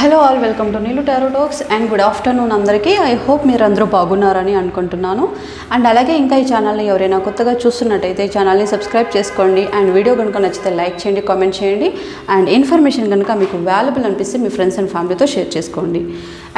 Hello all welcome to Neelu tarot talks and good afternoon అందరికీ. I hope మీరు అందరూ బాగున్నారని అనుకుంటున్నాను. అండ్ అలాగే ఇంకా ఈ ఛానల్ని ఎవరైనా కొత్తగా చూస్తున్నట్టయితే ఈ ఛానల్ని సబ్స్క్రైబ్ చేసుకోండి. అండ్ వీడియో కనుక నచ్చితే లైక్ చేయండి కామెంట్ చేయండి. అండ్ ఇన్ఫర్మేషన్ కనుక మీకు వాల్యుబుల్ అనిపిస్తే మీ ఫ్రెండ్స్ అండ్ ఫ్యామిలీతో షేర్ చేసుకోండి.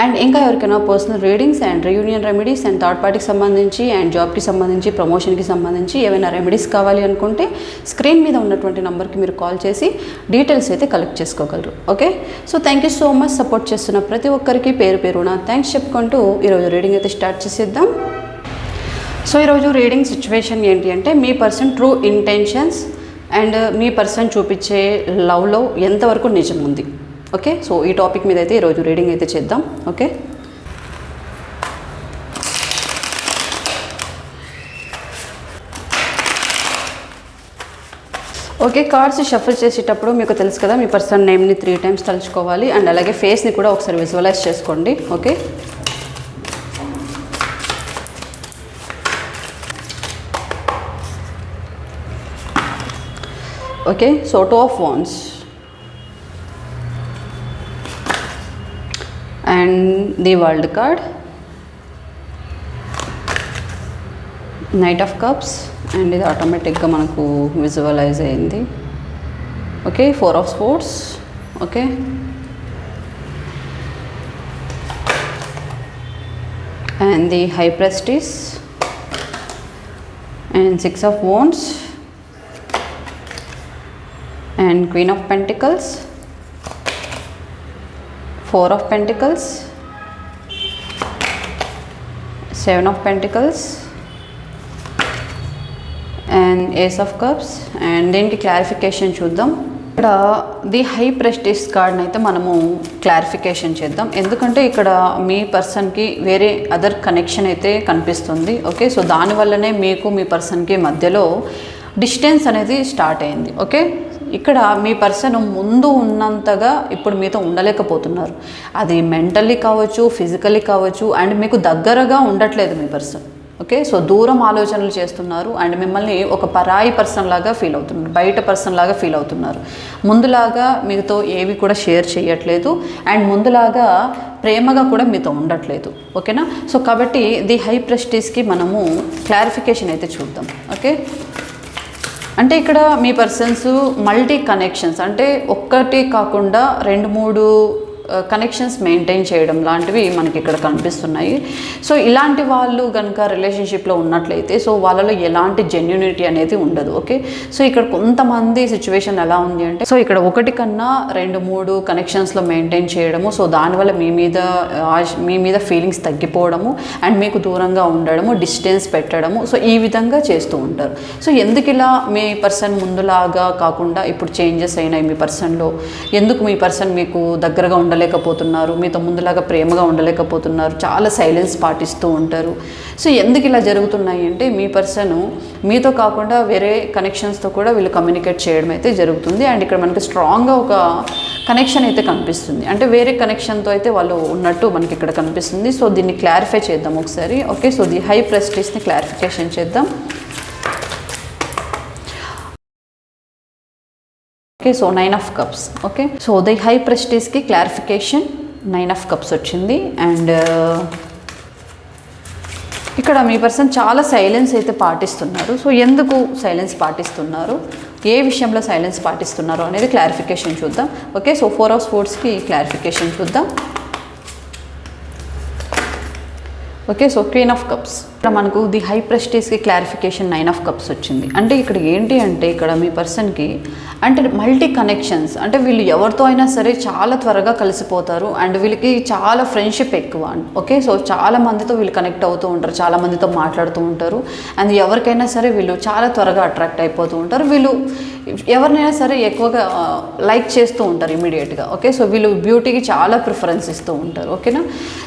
అండ్ ఇంకా ఎవరికైనా personal readings and reunion remedies and third పార్టీకి సంబంధించి అండ్ జాబ్కి సంబంధించి ప్రమోషన్కి సంబంధించి ఏమైనా రెమెడీస్ కావాలి అనుకుంటే స్క్రీన్ మీద ఉన్నటువంటి నెంబర్కి మీరు కాల్ చేసి డీటెయిల్స్ అయితే కలెక్ట్ చేసుకోగలరు. Okay so thank you so much support చేస్తున్న ప్రతి ఒక్కరికి పేరు పేరున థ్యాంక్స్ చెప్పుకుంటూ ఈరోజు రీడింగ్ అయితే స్టార్ట్ చేసేద్దాం. సో ఈరోజు రీడింగ్ సిచ్యువేషన్ ఏంటి అంటే మీ పర్సన్ ట్రూ ఇంటెన్షన్స్ అండ్ మీ పర్సన్ చూపించే లవ్లో ఎంతవరకు నిజం ఉంది? ఓకే? సో ఈ టాపిక్ మీద అయితే ఈరోజు రీడింగ్ అయితే చేద్దాం. ఓకే? ఓకే కార్డ్స్ షఫల్ చేసేటప్పుడు మీకు తెలుసు కదా మీ పర్సన్ నేమ్ని త్రీ టైమ్స్ తలుచుకోవాలి. అండ్ అలాగే ఫేస్ని కూడా ఒకసారి విజువలైజ్ చేసుకోండి. Okay? Okay? So two of wands and the world card. Knight of cups and ఇది ఆటోమేటిక్గా మనకు విజువలైజ్ అయింది. Okay four of swords. Okay. And the high priestess and six of wands and queen of pentacles. Four of pentacles seven of pentacles and ace of cups. And దీనికి clarification చూద్దాం. ఇక్కడ the high ప్రెస్టీస్ కార్డ్ని అయితే మనము clarification చేద్దాం. ఎందుకంటే ఇక్కడ మీ పర్సన్కి వేరే అదర్ కనెక్షన్ అయితే కనిపిస్తుంది. ఓకే సో దానివల్లనే మీకు మీ పర్సన్కి మధ్యలో డిస్టెన్స్ అనేది స్టార్ట్ అయింది. ఓకే ఇక్కడ మీ పర్సన్ ముందు ఉన్నంతగా ఇప్పుడు మీతో ఉండలేకపోతున్నారు. అది మెంటల్లీ కావచ్చు ఫిజికల్లీ కావచ్చు అండ్ మీకు దగ్గరగా ఉండట్లేదు మీ పర్సన్. ఓకే? సో దూరం ఆలోచనలు చేస్తున్నారు అండ్ మిమ్మల్ని ఒక పరాయి పర్సన్ లాగా ఫీల్ అవుతున్నారు బయట పర్సన్ లాగా ఫీల్ అవుతున్నారు. ముందులాగా మీతో ఏవి కూడా షేర్ చేయట్లేదు అండ్ ముందులాగా ప్రేమగా కూడా మీతో ఉండట్లేదు. ఓకేనా? సో కాబట్టి ది హై ప్రెస్టీస్కి మనము క్లారిఫికేషన్ అయితే చూద్దాం. ఓకే? అంటే ఇక్కడ మీ పర్సన్స్ మల్టీ కనెక్షన్స్ అంటే ఒక్కటి కాకుండా రెండు మూడు కనెక్షన్స్ మెయింటైన్ చేయడం లాంటివి మనకి ఇక్కడ కనిపిస్తున్నాయి. సో ఇలాంటి వాళ్ళు కనుక రిలేషన్షిప్లో ఉన్నట్లయితే సో వాళ్ళలో ఎలాంటి జెన్యునిటీ అనేది ఉండదు ఓకే సో ఇక్కడ కొంతమంది సిచ్యువేషన్ ఎలా ఉంది అంటే సో ఇక్కడ ఒకటి కన్నా రెండు మూడు కనెక్షన్స్లో మెయింటైన్ చేయడము సో దానివల్ల మీ మీద మీ మీద ఫీలింగ్స్ తగ్గిపోవడము అండ్ మీకు దూరంగా ఉండడము డిస్టెన్స్ పెట్టడము సో ఈ విధంగా చేస్తూ ఉంటారు. సో ఎందుకు ఇలా మీ పర్సన్ ముందులాగా కాకుండా ఇప్పుడు చేంజెస్ అయినాయి మీ పర్సన్లో ఎందుకు మీ పర్సన్ మీకు దగ్గరగా ఉండలేకపోతున్నారు మీతో ముందులాగా ప్రేమగా ఉండలేకపోతున్నారు చాలా సైలెన్స్ పాటిస్తూ ఉంటారు. సో ఎందుకు ఇలా జరుగుతున్నాయి అంటే మీ పర్సన్ మీతో కాకుండా వేరే కనెక్షన్స్తో కూడా వీళ్ళు కమ్యూనికేట్ చేయడం అయితే జరుగుతుంది. అండ్ ఇక్కడ మనకి స్ట్రాంగ్గా ఒక కనెక్షన్ అయితే కనిపిస్తుంది. అంటే వేరే కనెక్షన్తో అయితే వాళ్ళు ఉన్నట్టు మనకి ఇక్కడ కనిపిస్తుంది. సో దీన్ని క్లారిఫై చేద్దాం ఒకసారి. ఓకే సో ది హై ప్రెస్టీస్ని క్లారిఫికేషన్ చేద్దాం. Okay so nine of cups okay so the high ప్రెస్టీస్కి clarification nine of cups వచ్చింది. అండ్ uh, ఇక్కడ మీ పర్సన్ చాలా సైలెన్స్ అయితే పాటిస్తున్నారు. సో ఎందుకు సైలెన్స్ పాటిస్తున్నారు? ఏ విషయంలో సైలెన్స్ పాటిస్తున్నారు అనేది క్లారిఫికేషన్ చూద్దాం. ఓకే సో ఫోర్ ఆఫ్ స్పోర్ట్స్కి క్లారిఫికేషన్ చూద్దాం. Okay so queen of cups ఇక్కడ మనకు ది హై ప్రెస్టేజ్కి క్లారిఫికేషన్ నైన్ ఆఫ్ కప్స్ వచ్చింది. అంటే ఇక్కడ ఏంటి అంటే ఇక్కడ మీ పర్సన్కి అంటే మల్టీ కనెక్షన్స్ అంటే వీళ్ళు ఎవరితో అయినా సరే చాలా త్వరగా కలిసిపోతారు అండ్ వీళ్ళకి చాలా ఫ్రెండ్షిప్ ఎక్కువ. ఓకే? సో చాలా మందితో వీళ్ళు కనెక్ట్ అవుతూ ఉంటారు చాలా మందితో మాట్లాడుతూ ఉంటారు అండ్ ఎవరికైనా సరే వీళ్ళు చాలా త్వరగా అట్రాక్ట్ అయిపోతూ ఉంటారు. వీళ్ళు ఎవరినైనా సరే ఎక్కువగా లైక్ చేస్తూ ఉంటారు ఇమీడియట్గా ఓకే సో వీళ్ళు బ్యూటీకి చాలా ప్రిఫరెన్స్ ఇస్తూ ఉంటారు ఓకేనా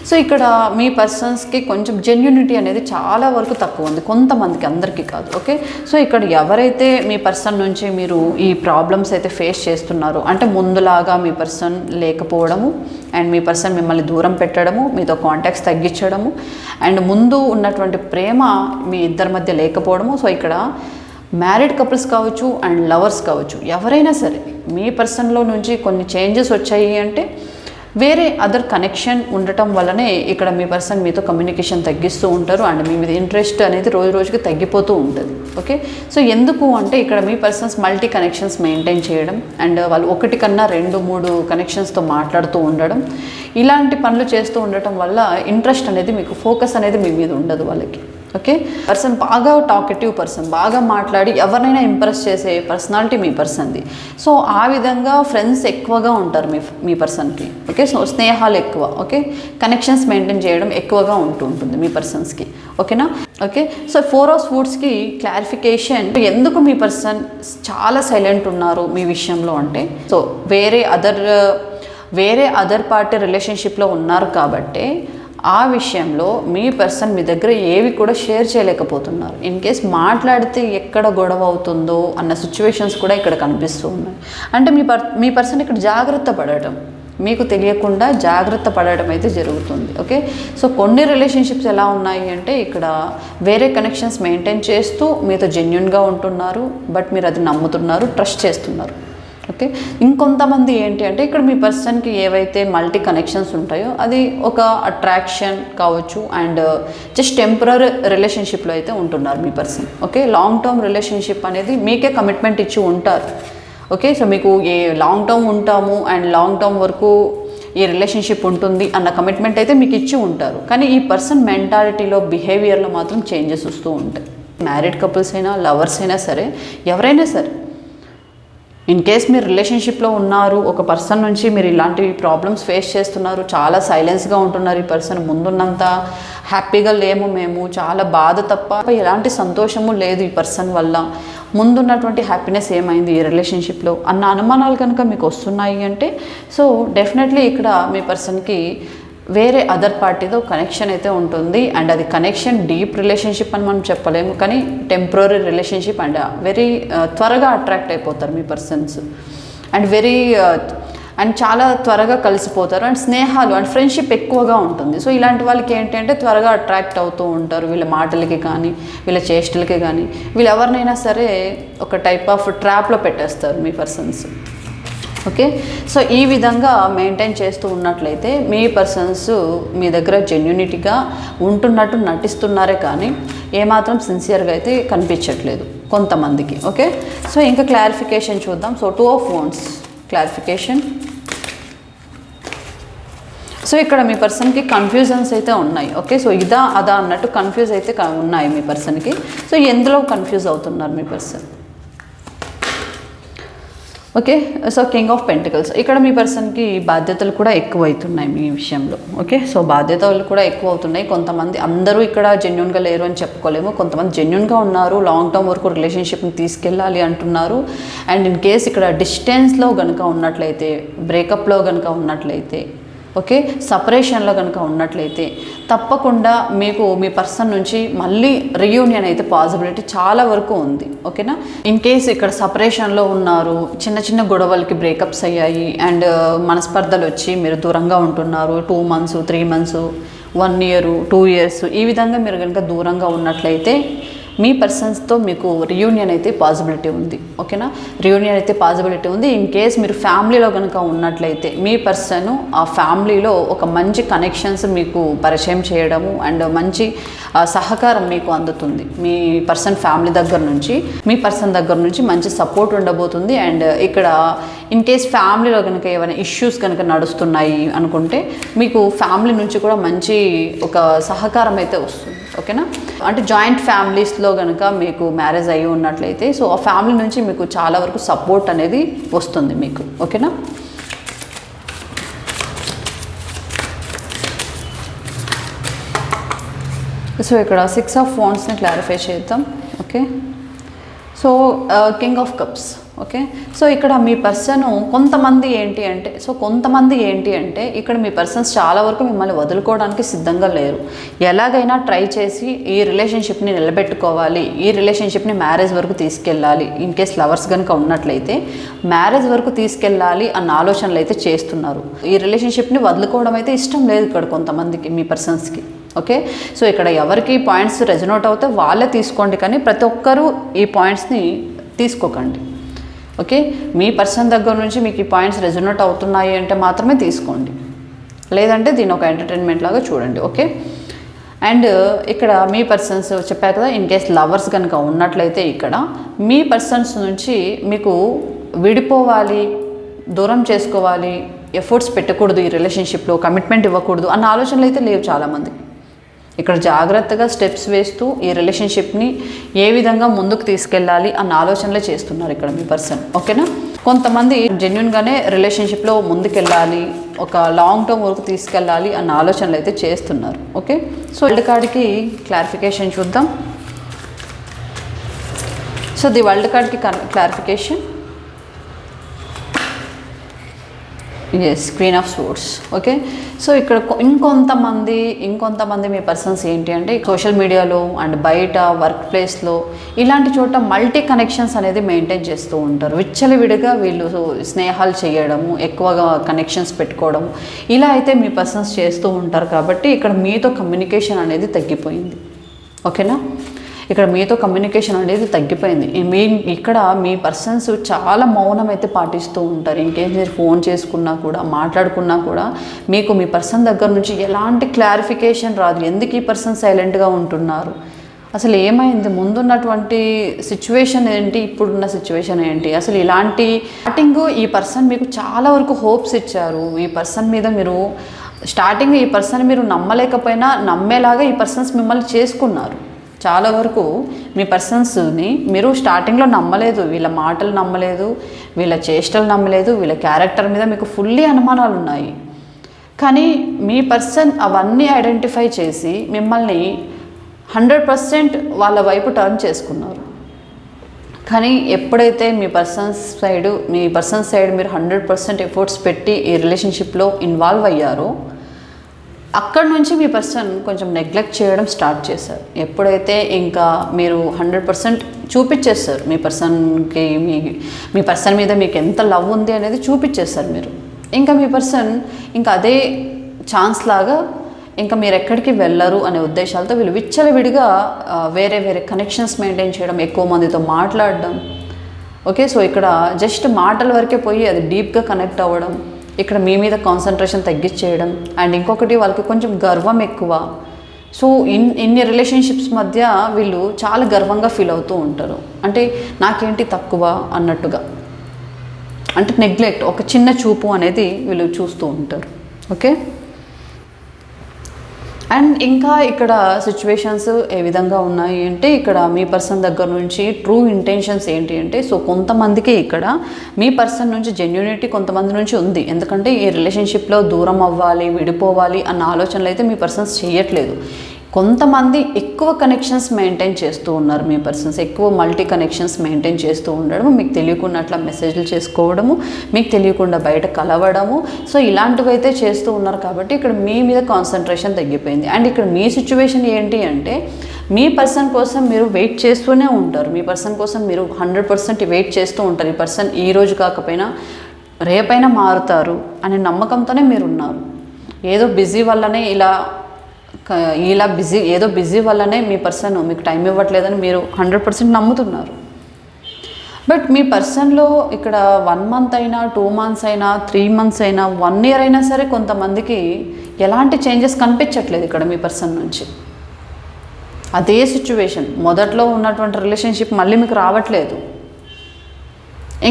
సో ఇక్కడ మీ పర్సన్స్కి కొంచెం జెన్యునిటీ అనేది చాలా వరకు తక్కువ ఉంది కొంతమందికి అందరికీ కాదు ఓకే సో ఇక్కడ ఎవరైతే మీ పర్సన్ నుంచి మీరు ఈ ప్రాబ్లమ్స్ అయితే ఫేస్ చేస్తున్నారో అంటే ముందులాగా మీ పర్సన్ లేకపోవడము అండ్ మీ పర్సన్ మిమ్మల్ని దూరం పెట్టడము మీతో కాంటాక్ట్స్ తగ్గించడము అండ్ ముందు ఉన్నటువంటి ప్రేమ మీ ఇద్దరి మధ్య లేకపోవడము సో ఇక్కడ మ్యారీడ్ కపుల్స్ కావచ్చు అండ్ లవర్స్ కావచ్చు ఎవరైనా సరే మీ పర్సన్లో నుంచి కొన్ని చేంజెస్ వచ్చాయి అంటే వేరే అదర్ కనెక్షన్ ఉండటం వల్లనే ఇక్కడ మీ పర్సన్ మీతో కమ్యూనికేషన్ తగ్గిస్తూ ఉంటారు అండ్ మీ మీద ఇంట్రెస్ట్ అనేది రోజు రోజుకి తగ్గిపోతూ ఉంటుంది. ఓకే? సో ఎందుకు అంటే ఇక్కడ మీ పర్సన్స్ మల్టీ కనెక్షన్స్ మెయింటైన్ చేయడం అండ్ వాళ్ళు ఒకటి కన్నా రెండు మూడు కనెక్షన్స్తో మాట్లాడుతూ ఉండడం ఇలాంటి పనులు చేస్తూ ఉండటం వల్ల ఇంట్రెస్ట్ అనేది మీకు ఫోకస్ అనేది మీ మీద ఉండదు వాళ్ళకి. ఓకే పర్సన్ బాగా టాకెటివ్ పర్సన్ బాగా మాట్లాడి ఎవరినైనా ఇంప్రెస్ చేసే పర్సనాలిటీ మీ పర్సన్ది సో ఆ విధంగా ఫ్రెండ్స్ ఎక్కువగా ఉంటారు మీ మీ పర్సన్కి ఓకే సో స్నేహాలు ఎక్కువ. ఓకే కనెక్షన్స్ మెయింటైన్ చేయడం ఎక్కువగా ఉంటూ ఉంటుంది మీ పర్సన్స్కి ఓకేనా ఓకే సో ఫోర్ ఆఫ్ ఫుడ్స్కి క్లారిఫికేషన్ ఎందుకు మీ పర్సన్ చాలా సైలెంట్ ఉన్నారు మీ విషయంలో అంటే? సో వేరే అదర్ వేరే అదర్ పార్టీ రిలేషన్షిప్లో ఉన్నారు కాబట్టి ఆ విషయంలో మీ పర్సన్ మీ దగ్గర ఏవి కూడా షేర్ చేయలేకపోతున్నారు. ఇన్ కేస్ మాట్లాడితే ఎక్కడ గొడవ అవుతుందో అన్న సిచ్యువేషన్స్ కూడా ఇక్కడ కనిపిస్తూ ఉన్నాయి. అంటే మీ పర్ మీ పర్సన్ ఇక్కడ జాగ్రత్త పడటం మీకు తెలియకుండా జాగ్రత్త పడటం అయితే జరుగుతుంది. ఓకే? సో కొన్ని రిలేషన్షిప్స్ ఎలా ఉన్నాయి అంటే ఇక్కడ వేరే కనెక్షన్స్ మెయింటైన్ చేస్తూ మీతో జెన్యున్గా ఉంటున్నారు బట్ మీరు అది నమ్ముతున్నారు ట్రస్ట్ చేస్తున్నారు. ఓకే. ఇంకొంతమంది ఏంటి అంటే ఇక్కడ మీ పర్సన్కి ఏవైతే మల్టీ కనెక్షన్స్ ఉంటాయో అది ఒక అట్రాక్షన్ కావచ్చు అండ్ జస్ట్ టెంపరీ రిలేషన్షిప్లో అయితే ఉంటున్నారు మీ person. Okay. Long term relationship అనేది మీకే కమిట్మెంట్ ఇచ్చి ఉంటారు. ఓకే. సో మీకు ఏ లాంగ్ టర్మ్ ఉంటాము అండ్ లాంగ్ టర్మ్ వరకు ఈ రిలేషన్షిప్ ఉంటుంది అన్న కమిట్మెంట్ అయితే మీకు ఇచ్చి ఉంటారు. కానీ ఈ పర్సన్ మెంటాలిటీలో బిహేవియర్లో మాత్రం చేంజెస్ వస్తూ ఉంటాయి. మ్యారీడ్ కపుల్స్ అయినా లవర్స్ అయినా సరే ఎవరైనా సరే ఇన్ కేస్ మీరు రిలేషన్షిప్లో ఉన్నారు ఒక పర్సన్ నుంచి మీరు ఇలాంటి ప్రాబ్లమ్స్ ఫేస్ చేస్తున్నారు చాలా సైలెన్స్గా ఉంటున్నారు ఈ పర్సన్ ముందున్నంత హ్యాపీగా లేము మేము చాలా బాధ తప్ప ఎలాంటి సంతోషము లేదు ఈ పర్సన్ వల్ల. ముందున్నటువంటి హ్యాపీనెస్ ఏమైంది ఈ రిలేషన్షిప్లో అన్న అనుమానాలు కనుక మీకు వస్తున్నాయి అంటే సో డెఫినెట్లీ ఇక్కడ మీ పర్సన్కి వేరే అదర్ పార్టీతో కనెక్షన్ అయితే ఉంటుంది. అండ్ అది కనెక్షన్ డీప్ రిలేషన్షిప్ అని మనం చెప్పలేము. కానీ టెంపరీ రిలేషన్షిప్ అండ్ వెరీ త్వరగా అట్రాక్ట్ అయిపోతారు మీ పర్సన్స్ అండ్ వెరీ అండ్ చాలా త్వరగా కలిసిపోతారు. అండ్ స్నేహాలు అండ్ ఫ్రెండ్షిప్ ఎక్కువగా ఉంటుంది. సో ఇలాంటి వాళ్ళకి ఏంటి అంటే త్వరగా అట్రాక్ట్ అవుతూ ఉంటారు. వీళ్ళ మాటలకి కానీ వీళ్ళ చేష్టలకి కానీ. వీళ్ళు ఎవరినైనా సరే ఒక టైప్ ఆఫ్ ట్రాప్లో పెట్టేస్తారు మీ పర్సన్స్ ఓకే? సో ఈ విధంగా మెయింటైన్ చేస్తూ ఉన్నట్లయితే మీ పర్సన్స్ మీ దగ్గర జెన్యునిటీగా ఉంటున్నట్టు నటిస్తున్నారే కానీ ఏమాత్రం సిన్సియర్గా అయితే కనిపించట్లేదు కొంతమందికి ఓకే? సో ఇంకా క్లారిఫికేషన్ చూద్దాం. So two of phones clarification so ఇక్కడ మీ పర్సన్కి కన్ఫ్యూజన్స్ అయితే ఉన్నాయి ఓకే? సో ఇదా అదా అన్నట్టు కన్ఫ్యూజ్ అయితే ఉన్నాయి మీ పర్సన్కి సో ఎందులో కన్ఫ్యూజ్ అవుతున్నారు మీ person okay? So king of pentacles ఇక్కడ మీ పర్సన్కి బాధ్యతలు కూడా ఎక్కువ అవుతున్నాయి మీ విషయంలో. ఓకే? సో బాధ్యతలు కూడా ఎక్కువ అవుతున్నాయి కొంతమంది అందరూ ఇక్కడ జెన్యున్గా లేరు అని చెప్పుకోలేము. కొంతమంది జెన్యున్గా ఉన్నారు లాంగ్ టర్మ్ వరకు రిలేషన్షిప్ని తీసుకెళ్ళాలి అంటున్నారు. అండ్ ఇన్ కేస్ ఇక్కడ డిస్టెన్స్లో కనుక ఉన్నట్లయితే బ్రేకప్లో కనుక ఉన్నట్లయితే ఓకే? సపరేషన్లో కనుక ఉన్నట్లయితే తప్పకుండా మీకు మీ పర్సన్ నుంచి మళ్ళీ రియూనియన్ అయితే పాసిబిలిటీ చాలా వరకు ఉంది. ఓకేనా? ఇన్ కేస్ ఇక్కడ సపరేషన్లో ఉన్నారు చిన్న చిన్న గొడవలకి బ్రేకప్స్ అయ్యాయి అండ్ uh, మనస్పర్ధలు వచ్చి మీరు దూరంగా ఉంటున్నారు two months three months one year two years ఈ విధంగా మీరు కనుక దూరంగా ఉన్నట్లయితే మీ పర్సన్స్తో మీకు రియూనియన్ అయితే పాసిబిలిటీ ఉంది ఓకేనా రియూనియన్ అయితే పాసిబిలిటీ ఉంది. ఇన్ కేస్ మీరు ఫ్యామిలీలో కనుక ఉన్నట్లయితే మీ పర్సన్ ఆ ఫ్యామిలీలో ఒక మంచి కనెక్షన్స్ మీకు పరిచయం చేయడము అండ్ మంచి సహకారం మీకు అందుతుంది. మీ పర్సన్ ఫ్యామిలీ దగ్గర నుంచి మీ పర్సన్ దగ్గర నుంచి మంచి సపోర్ట్ ఉండబోతుంది. అండ్ ఇక్కడ ఇన్ కేస్ ఫ్యామిలీలో కనుక ఏమైనా ఇష్యూస్ కనుక నడుస్తున్నాయి అనుకుంటే మీకు ఫ్యామిలీ నుంచి కూడా మంచి ఒక సహకారం అయితే వస్తుంది. ఓకేనా? అంటే జాయింట్ ఫ్యామిలీస్లో కనుక మీకు మ్యారేజ్ అయ్యి ఉన్నట్లయితే సో ఆ ఫ్యామిలీ నుంచి మీకు చాలా వరకు సపోర్ట్ అనేది వస్తుంది మీకు. ఓకేనా? సో ఇక్కడ సిక్స్ ఆఫ్ ఫోన్స్ని క్లారిఫై చేద్దాం okay so king of cups okay so ఇక్కడ మీ పర్సన్ కొంతమంది ఏంటి అంటే సో కొంతమంది ఏంటి అంటే ఇక్కడ మీ పర్సన్స్ చాలా వరకు మిమ్మల్ని వదులుకోవడానికి సిద్ధంగా లేరు. ఎలాగైనా ట్రై చేసి ఈ రిలేషన్షిప్ని నిలబెట్టుకోవాలి ఈ రిలేషన్షిప్ని మ్యారేజ్ వరకు తీసుకెళ్ళాలి ఇన్ కేస్ లవర్స్ కనుక ఉన్నట్లయితే మ్యారేజ్ వరకు తీసుకెళ్ళాలి అన్న ఆలోచనలు అయితే చేస్తున్నారు. ఈ రిలేషన్షిప్ని వదులుకోవడం అయితే ఇష్టం లేదు ఇక్కడ కొంతమందికి మీ పర్సన్స్కి ఓకే? సో ఇక్కడ ఎవరికి పాయింట్స్ రెజనోట్ అవుతే వాళ్ళే తీసుకోండి కానీ ప్రతి ఒక్కరూ ఈ పాయింట్స్ని తీసుకోకండి. ఓకే? మీ పర్సన్ దగ్గర నుంచి మీకు ఈ పాయింట్స్ రెజనోట్ అవుతున్నాయి అంటే మాత్రమే తీసుకోండి. లేదంటే దీని ఒక ఎంటర్టైన్మెంట్ లాగా చూడండి. ఓకే? అండ్ ఇక్కడ మీ పర్సన్స్ చెప్పారు కదా ఇన్ కేస్ లవర్స్ కనుక ఉన్నట్లయితే ఇక్కడ మీ పర్సన్స్ నుంచి మీకు విడిపోవాలి దూరం చేసుకోవాలి ఎఫర్ట్స్ పెట్టకూడదు ఈ రిలేషన్షిప్లో కమిట్మెంట్ ఇవ్వకూడదు అన్న ఆలోచనలు అయితే లేవు చాలామంది. ఇక్కడ జాగ్రత్తగా స్టెప్స్ వేస్తూ ఈ రిలేషన్షిప్ని ఏ విధంగా ముందుకు తీసుకెళ్ళాలి అన్న ఆలోచనలే చేస్తున్నారు ఇక్కడ మీ పర్సన్ ఓకేనా కొంతమంది జెన్యున్గానే రిలేషన్షిప్లో ముందుకెళ్ళాలి ఒక లాంగ్ టర్మ్ వరకు తీసుకెళ్ళాలి అన్న ఆలోచనలు అయితే చేస్తున్నారు. ఓకే సో వరల్డ్ కార్డ్కి క్లారిఫికేషన్ చూద్దాం. సో ది వరల్డ్ కార్డ్కి clarification ace queen of swords okay so ఇక్కడ ఇంకొంతమంది ఇంకొంతమంది మీ పర్సన్స్ ఏంటి అంటే సోషల్ మీడియాలో అండ్ బయట వర్క్ ప్లేస్లో ఇలాంటి చోట మల్టీ కనెక్షన్స్ అనేది మెయింటైన్ చేస్తూ ఉంటారు. విచ్చలవిడిగా వీళ్ళు స్నేహాలు చేయడము ఎక్కువగా కనెక్షన్స్ పెట్టుకోవడం ఇలా అయితే మీ పర్సన్స్ చేస్తూ ఉంటారు కాబట్టి ఇక్కడ మీతో కమ్యూనికేషన్ అనేది తగ్గిపోయింది. ఓకేనా ఇక్కడ మీతో కమ్యూనికేషన్ అనేది తగ్గిపోయింది. మీ ఇక్కడ మీ పర్సన్స్ చాలా మౌనం అయితే పాటిస్తూ ఉంటారు. ఇంకేం మీరు ఫోన్ చేసుకున్నా కూడా మాట్లాడుకున్నా కూడా మీకు మీ పర్సన్ దగ్గర నుంచి ఎలాంటి క్లారిఫికేషన్ రాదు. ఎందుకు ఈ పర్సన్ సైలెంట్గా ఉంటున్నారు? అసలు ఏమైంది? ముందున్నటువంటి సిచ్యువేషన్ ఏంటి? ఇప్పుడున్న సిచ్యువేషన్ ఏంటి? అసలు ఇలాంటి స్టార్టింగ్ ఈ పర్సన్ మీకు చాలా వరకు హోప్స్ ఇచ్చారు. ఈ పర్సన్ మీద మీరు స్టార్టింగ్ ఈ పర్సన్ మీరు నమ్మలేకపోయినా నమ్మేలాగా ఈ పర్సన్స్ మిమ్మల్ని చేసుకున్నారు. చాలా వరకు మీ పర్సన్స్ని మీరు స్టార్టింగ్లో నమ్మలేదు వీళ్ళ మాటలు నమ్మలేదు వీళ్ళ చేష్టలు నమ్మలేదు వీళ్ళ క్యారెక్టర్ మీద మీకు ఫుల్లీ అనుమానాలు ఉన్నాయి. కానీ మీ పర్సన్ అవన్నీ ఐడెంటిఫై చేసి మిమ్మల్ని హండ్రెడ్ పర్సెంట్ వాళ్ళ వైపు టర్న్ చేసుకున్నారు. కానీ ఎప్పుడైతే మీ పర్సన్స్ సైడ్ మీ పర్సన్ సైడ్ మీరు హండ్రెడ్ పర్సెంట్ ఎఫర్ట్స్ పెట్టి ఈ రిలేషన్షిప్లో ఇన్వాల్వ్ అయ్యారో అక్కడ నుంచి మీ పర్సన్ కొంచెం నెగ్లెక్ట్ చేయడం స్టార్ట్ చేశారు. ఎప్పుడైతే ఇంకా మీరు హండ్రెడ్ పర్సెంట్ చూపించేస్తారు మీ పర్సన్కి మీ మీ పర్సన్ మీద మీకు ఎంత లవ్ ఉంది అనేది చూపించేస్తారు మీరు. ఇంకా మీ పర్సన్ ఇంకా అదే ఛాన్స్ లాగా ఇంకా మీరు ఎక్కడికి వెళ్ళరు అనే ఉద్దేశాలతో వీళ్ళు విచ్చలవిడిగా వేరే వేరే కనెక్షన్స్ మెయింటైన్ చేయడం ఎక్కువ మందితో మాట్లాడడం. ఓకే సో ఇక్కడ జస్ట్ మాటల వరకే పోయి అది డీప్గా కనెక్ట్ అవ్వడం. ఇక్కడ మీ మీద కాన్సన్ట్రేషన్ తగ్గించేయడం అండ్ ఇంకొకటి వాళ్ళకి కొంచెం గర్వం ఎక్కువ. సో ఇన్ ఇన్ని రిలేషన్షిప్స్ మధ్య వీళ్ళు చాలా గర్వంగా ఫీల్ అవుతూ ఉంటారు. అంటే నాకేంటి తక్కువ అన్నట్టుగా. అంటే నెగ్లెక్ట్ ఒక చిన్న చూపు అనేది వీళ్ళు చూస్తూ ఉంటారు. ఓకే అండ్ ఇంకా ఇక్కడ సిచ్యువేషన్స్ ఏ విధంగా ఉన్నాయి అంటే ఇక్కడ మీ పర్సన్ దగ్గర నుంచి ట్రూ ఇంటెన్షన్స్ ఏంటి అంటే సో కొంతమందికి ఇక్కడ మీ పర్సన్ నుంచి జెన్యునిటీ కొంతమంది నుంచి ఉంది. ఎందుకంటే ఈ రిలేషన్షిప్లో దూరం అవ్వాలి విడిపోవాలి అన్న ఆలోచనలు అయితే మీ పర్సన్స్ చేయట్లేదు. కొంతమంది ఎక్కువ కనెక్షన్స్ మెయింటైన్ చేస్తూ ఉన్నారు మీ పర్సన్స్ ఎక్కువ మల్టీ కనెక్షన్స్ మెయింటైన్ చేస్తూ ఉండడము మీకు తెలియకుండా అట్లా మెసేజ్లు చేసుకోవడము మీకు తెలియకుండా బయట కలవడము. సో ఇలాంటివి అయితే చేస్తూ ఉన్నారు కాబట్టి ఇక్కడ మీ మీద కాన్సన్ట్రేషన్ తగ్గిపోయింది. అండ్ ఇక్కడ మీ సిచ్యువేషన్ ఏంటి అంటే మీ పర్సన్ కోసం మీరు వెయిట్ చేస్తూనే ఉంటారు. మీ పర్సన్ కోసం మీరు హండ్రెడ్ పర్సెంట్ వెయిట్ చేస్తూ ఉంటారు. ఈ పర్సన్ ఈ రోజు కాకపోయినా రేపైనా మారుతారు అనే నమ్మకంతోనే మీరు ఉన్నారు ఏదో బిజీ వల్లనే ఇలా ఇలా బిజీ ఏదో బిజీ వల్లనే మీ పర్సన్ మీకు టైం ఇవ్వట్లేదని మీరు హండ్రెడ్ పర్సెంట్ నమ్ముతున్నారు. బట్ మీ పర్సన్లో ఇక్కడ వన్ మంత్ అయినా టూ మంత్స్ అయినా త్రీ మంత్స్ అయినా వన్ ఇయర్ అయినా సరే కొంతమందికి ఎలాంటి చేంజెస్ కనిపించట్లేదు ఇక్కడ మీ పర్సన్ నుంచి. అదే సిచ్యువేషన్. మొదట్లో ఉన్నటువంటి రిలేషన్షిప్ మళ్ళీ మీకు రావట్లేదు.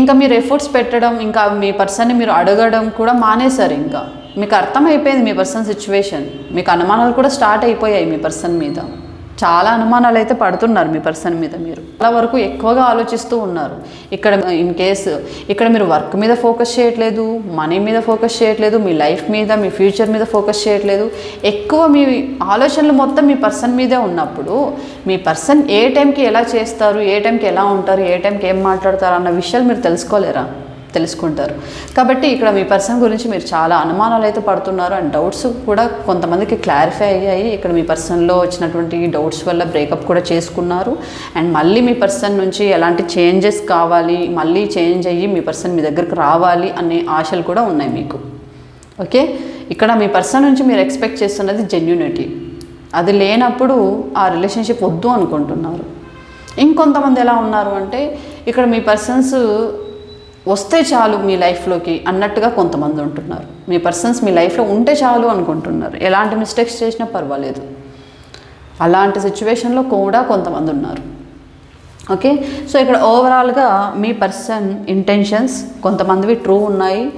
ఇంకా మీరు ఎఫర్ట్స్ పెట్టడం ఇంకా మీ పర్సన్ని మీరు అడగడం కూడా మానేశారు ఇంకా. మీకు అర్థమైపోయింది మీ పర్సన్ సిచ్యువేషన్. మీకు అనుమానాలు కూడా స్టార్ట్ అయిపోయాయి మీ పర్సన్ మీద. చాలా అనుమానాలు అయితే పడుతున్నారు మీ పర్సన్ మీద మీరు. చాలా వరకు ఎక్కువగా ఆలోచిస్తూ ఉన్నారు. ఇక్కడ ఇన్ కేసు ఇక్కడ మీరు వర్క్ మీద ఫోకస్ చేయట్లేదు మనీ మీద ఫోకస్ చేయట్లేదు మీ లైఫ్ మీద మీ ఫ్యూచర్ మీద ఫోకస్ చేయట్లేదు. ఎక్కువ మీ ఆలోచనలు మొత్తం మీ పర్సన్ మీదే ఉన్నప్పుడు మీ పర్సన్ ఏ టైంకి ఎలా చేస్తారు ఏ టైంకి ఎలా ఉంటారు ఏ టైంకి ఏం మాట్లాడతారు అన్న విషయాలు మీరు తెలుసుకోలేరా? తెలుసుకుంటారు. కాబట్టి ఇక్కడ మీ పర్సన్ గురించి మీరు చాలా అనుమానాలు అయితే పడుతున్నారు. అండ్ డౌట్స్ కూడా కొంతమందికి క్లారిఫై అయ్యాయి. ఇక్కడ మీ పర్సన్లో వచ్చినటువంటి డౌట్స్ వల్ల బ్రేకప్ కూడా చేసుకున్నారు. అండ్ మళ్ళీ మీ పర్సన్ నుంచి ఎలాంటి చేంజెస్ కావాలి మళ్ళీ చేంజ్ అయ్యి మీ పర్సన్ మీ దగ్గరకు రావాలి అనే ఆశలు కూడా ఉన్నాయి మీకు. ఓకే ఇక్కడ మీ పర్సన్ నుంచి మీరు ఎక్స్పెక్ట్ చేస్తున్నది జెన్యునిటీ అది లేనప్పుడు ఆ రిలేషన్షిప్ వద్దు అనుకుంటున్నారు. ఇంకొంతమంది ఎలా ఉన్నారు అంటే ఇక్కడ మీ పర్సన్స్ వస్తే చాలు మీ లైఫ్లోకి అన్నట్టుగా కొంతమంది ఉంటున్నారు. మీ పర్సన్స్ మీ లైఫ్లో ఉంటే చాలు అనుకుంటున్నారు. ఎలాంటి మిస్టేక్స్ చేసినా పర్వాలేదు. అలాంటి సిచ్యువేషన్లో కూడా కొంతమంది ఉన్నారు. ఓకే? సో ఇక్కడ ఓవరాల్గా మీ పర్సన్ ఇంటెన్షన్స్ కొంతమందివి ట్రూ ఉన్నాయి.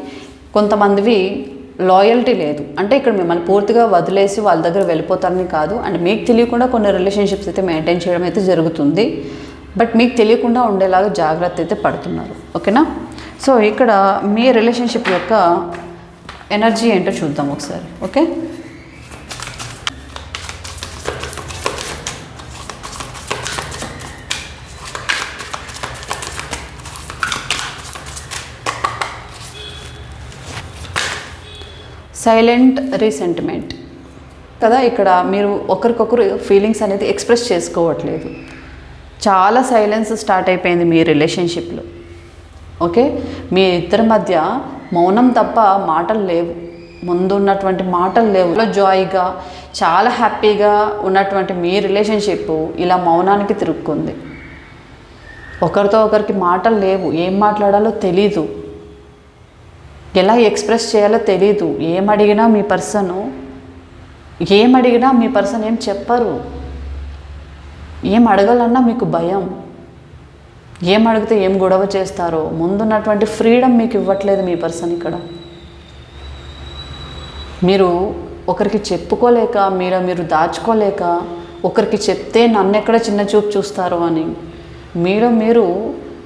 కొంతమందివి లాయల్టీ లేదు. అంటే ఇక్కడ మిమ్మల్ని పూర్తిగా వదిలేసి వాళ్ళ దగ్గర వెళ్ళిపోతారని కాదు. అండ్ మీకు తెలియకుండా కొన్ని రిలేషన్షిప్స్ అయితే మెయింటైన్ చేయడం అయితే జరుగుతుంది. బట్ మీకు తెలియకుండా ఉండేలాగా జాగ్రత్త అయితే పడుతున్నారు. ఓకేనా? సో ఇక్కడ మీ రిలేషన్షిప్ యొక్క ఎనర్జీ ఏంటో చూద్దాం ఒకసారి ఓకే? సైలెంట్ రీసెంటిమెంట్ కదా ఇక్కడ మీరు ఒకరికొకరు ఫీలింగ్స్ అనేది ఎక్స్ప్రెస్ చేసుకోవట్లేదు. చాలా సైలెన్స్ స్టార్ట్ అయిపోయింది మీ రిలేషన్షిప్లో ఓకే? మీ ఇద్దరి మధ్య మౌనం తప్ప మాటలు లేవు. ముందు ఉన్నటువంటి మాటలు లేవు. జాయిగా చాలా హ్యాపీగా ఉన్నటువంటి మీ రిలేషన్షిప్ ఇలా మౌనానికి తిరుక్కుంది ఒకరితో ఒకరికి మాటలు లేవు. ఏం మాట్లాడాలో తెలీదు. ఎలా ఎక్స్ప్రెస్ చేయాలో తెలీదు. ఏం అడిగినా మీ పర్సను ఏమడిగినా అడిగినా మీ పర్సన్ ఏం చెప్పరు. ఏం అడగాలన్నా మీకు భయం. ఏం అడిగితే ఏం గొడవ చేస్తారో ముందున్నటువంటి ఫ్రీడమ్ మీకు ఇవ్వట్లేదు మీ పర్సన్ ఇక్కడ. మీరు ఒకరికి చెప్పుకోలేక మీరు మీరు దాచుకోలేక ఒకరికి చెప్తే నన్ను ఎక్కడ చిన్న చూపు చూస్తారు అని మీరు మీరు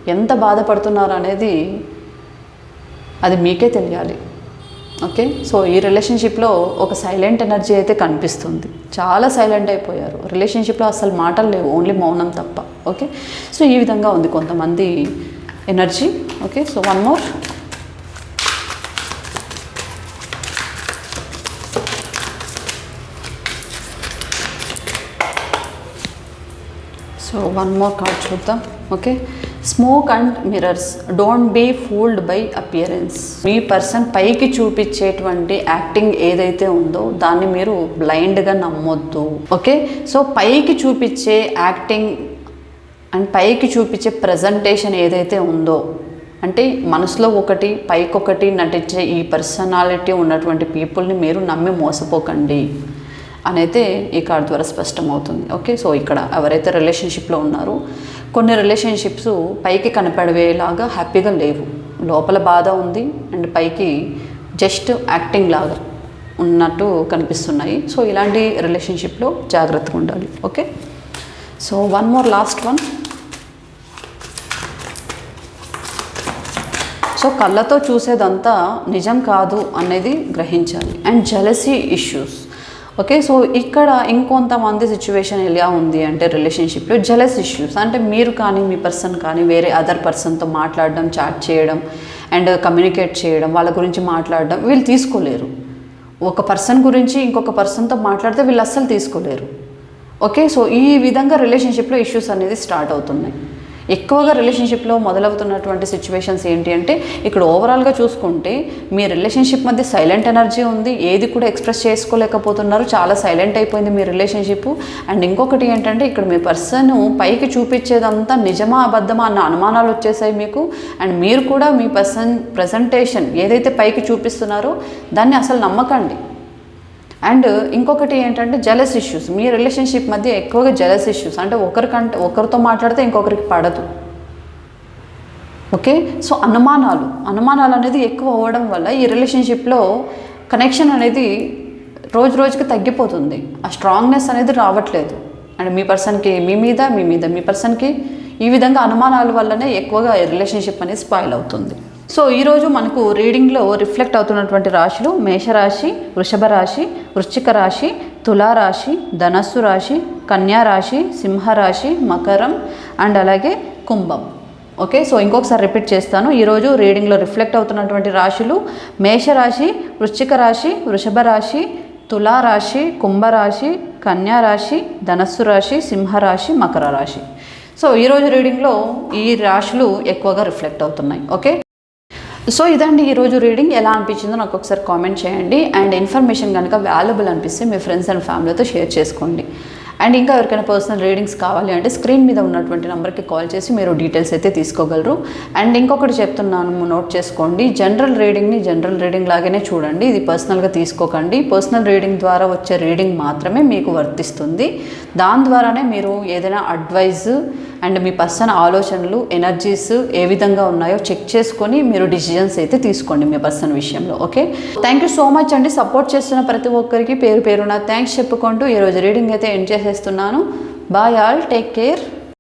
ఎంత బాధపడుతున్నారు అనేది అది మీకే తెలియాలి. ఓకే సో ఈ రిలేషన్షిప్లో ఒక సైలెంట్ ఎనర్జీ అయితే కనిపిస్తుంది. చాలా సైలెంట్ అయిపోయారు. రిలేషన్షిప్లో అసలు మాటలు లేవు. ఓన్లీ మౌనం తప్ప. ఓకే సో ఈ విధంగా ఉంది కొంతమంది energy okay so one more so one more card చూద్దాం. Okay smoke and mirrors don't be fooled by appearance me person పైకి చూపించేటువంటి యాక్టింగ్ ఏదైతే ఉందో దాన్ని మీరు బ్లైండ్గా నమ్మొద్దు. ఓకే సో పైకి చూపించే యాక్టింగ్ అండ్ పైకి చూపించే ప్రజెంటేషన్ ఏదైతే ఉందో అంటే మనసులో ఒకటి పైకొకటి నటించే ఈ పర్సనాలిటీ ఉన్నటువంటి పీపుల్ని మీరు నమ్మి మోసపోకండి. అనైతే ఈ కార్డు ద్వారా స్పష్టమవుతుంది. ఓకే సో ఇక్కడ ఎవరైతే రిలేషన్షిప్లో ఉన్నారో కొన్ని రిలేషన్షిప్స్ పైకి కనపడేలాగా హ్యాపీగా లేవు. లోపల బాధ ఉంది అండ్ పైకి జస్ట్ యాక్టింగ్ లాగా ఉన్నట్టు కనిపిస్తున్నాయి. సో ఇలాంటి రిలేషన్షిప్లో జాగ్రత్తగా ఉండాలి. Okay so one more last one so కళ్ళతో చూసేదంతా నిజం కాదు అనేది గ్రహించాలి. And jealousy issues okay so ఇక్కడ ఇంకొంతమంది సిచ్యువేషన్ ఎలా ఉంది అంటే రిలేషన్షిప్లో జలస్ ఇష్యూస్ అంటే మీరు కానీ మీ పర్సన్ కానీ వేరే అదర్ పర్సన్తో మాట్లాడడం చాట్ చేయడం అండ్ కమ్యూనికేట్ చేయడం వాళ్ళ గురించి మాట్లాడడం వీళ్ళు తీసుకోలేరు. ఒక పర్సన్ గురించి ఇంకొక పర్సన్తో మాట్లాడితే వీళ్ళు అస్సలు తీసుకోలేరు. ఓకే సో ఈ విధంగా రిలేషన్షిప్లో ఇష్యూస్ అనేది స్టార్ట్ అవుతున్నాయి. ఎక్కువగా రిలేషన్షిప్లో మొదలవుతున్నటువంటి సిచ్యువేషన్స్ ఏంటి అంటే ఇక్కడ ఓవరాల్గా చూసుకుంటే మీ రిలేషన్షిప్ మధ్య సైలెంట్ ఎనర్జీ ఉంది ఏది కూడా ఎక్స్ప్రెస్ చేసుకోలేకపోతున్నారు చాలా సైలెంట్ అయిపోయింది మీ రిలేషన్షిప్ అండ్ ఇంకొకటి ఏంటంటే ఇక్కడ మీ పర్సన్ పైకి చూపించేదంతా నిజమా అబద్ధమా అన్న అనుమానాలు వచ్చేసాయి మీకు. అండ్ మీరు కూడా మీ పర్సన్ ప్రజెంటేషన్ ఏదైతే పైకి చూపిస్తున్నారో దాన్ని అసలు నమ్మకండి. అండ్ ఇంకొకటి ఏంటంటే జలస్ ఇష్యూస్ మీ రిలేషన్షిప్ మధ్య ఎక్కువగా జలస్ ఇష్యూస్ అంటే ఒకరికంటే ఒకరితో మాట్లాడితే ఇంకొకరికి పడదు. ఓకే సో అనుమానాలు. అనుమానాలు అనేది ఎక్కువ అవ్వడం వల్ల ఈ రిలేషన్షిప్లో కనెక్షన్ అనేది రోజు రోజుకి తగ్గిపోతుంది. ఆ స్ట్రాంగ్నెస్ అనేది రావట్లేదు. అండ్ మీ పర్సన్కి మీ మీద మీ మీద మీ పర్సన్కి ఈ విధంగా అనుమానాల వల్లనే ఎక్కువగా రిలేషన్షిప్ అనేది స్పాయిల్ అవుతుంది. సో ఈరోజు మనకు రీడింగ్లో రిఫ్లెక్ట్ అవుతున్నటువంటి రాశులు మేషరాశి వృషభ రాశి వృశ్చిక రాశి తులారాశి ధనస్సు రాశి కన్యా రాశి సింహరాశి మకరం అండ్ అలాగే కుంభం. ఓకే సో ఇంకొకసారి రిపీట్ చేస్తాను. ఈరోజు రీడింగ్లో రిఫ్లెక్ట్ అవుతున్నటువంటి రాశులు మేషరాశి వృశ్చిక రాశి వృషభ రాశి తులారాశి కుంభరాశి కన్యా రాశి ధనస్సు రాశి సింహరాశి మకర రాశి. సో ఈరోజు రీడింగ్లో ఈ రాశులు ఎక్కువగా రిఫ్లెక్ట్ అవుతున్నాయి. ఓకే? సో ఇదండి ఈరోజు రీడింగ్. ఎలా అనిపించిందో నాకు ఒకసారి కామెంట్ చేయండి. అండ్ ఇన్ఫర్మేషన్ కనుక వాల్యుబుల్ అనిపిస్తే మీ ఫ్రెండ్స్ అండ్ ఫ్యామిలీతో షేర్ చేసుకోండి. అండ్ ఇంకా ఎవరికైనా పర్సనల్ రీడింగ్స్ కావాలి అంటే స్క్రీన్ మీద ఉన్నటువంటి నెంబర్కి కాల్ చేసి మీరు డీటెయిల్స్ అయితే తీసుకోగలరు. అండ్ ఇంకొకటి చెప్తున్నాను నోట్ చేసుకోండి. జనరల్ రీడింగ్ని జనరల్ రీడింగ్ లాగానే చూడండి. ఇది పర్సనల్గా తీసుకోకండి. పర్సనల్ రీడింగ్ ద్వారా వచ్చే రీడింగ్ మాత్రమే మీకు వర్తిస్తుంది. దాని ద్వారానే మీరు ఏదైనా అడ్వైజ్ అండ్ మీ పర్సన్ ఆలోచనలు ఎనర్జీస్ ఏ విధంగా ఉన్నాయో చెక్ చేసుకొని మీరు డిసిజన్స్ అయితే తీసుకోండి మీ పర్సన్ విషయంలో okay? Thank you so much అండి. సపోర్ట్ చేస్తున్న ప్రతి ఒక్కరికి పేరు పేరున థ్యాంక్స్ చెప్పుకుంటూ ఈరోజు రీడింగ్ అయితే ఎండ్ చేసేస్తున్నాను. Bye all take care